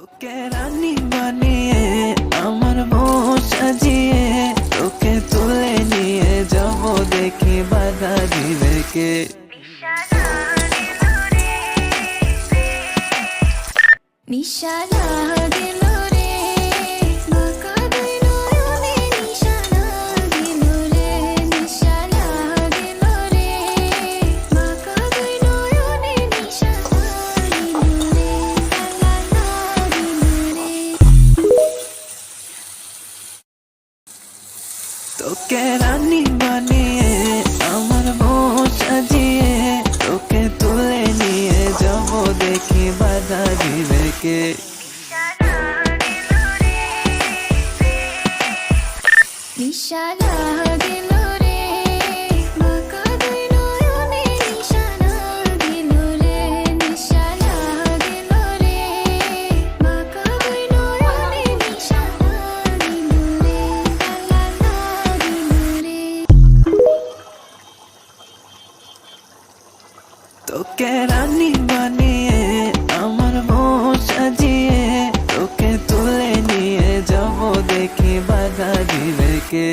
তোকে রানী বানিয়ে, আমার বউ সাজিয়ে, তোকে তুলে নিয়ে যাব দেখি বাধা দিবে কে? নিশানা তোকে রানী বানিয়ে, আমার বউ সাজিয়ে, তোকে তুলে নিয়ে যাব দেখি বাধা দিবে কে? নিশানা দিল তোকে রানী বানিয়ে আমার বউ সাজিয়ে তোকে তুলে নিয়ে যাব দেখি বাধা দিবে কে?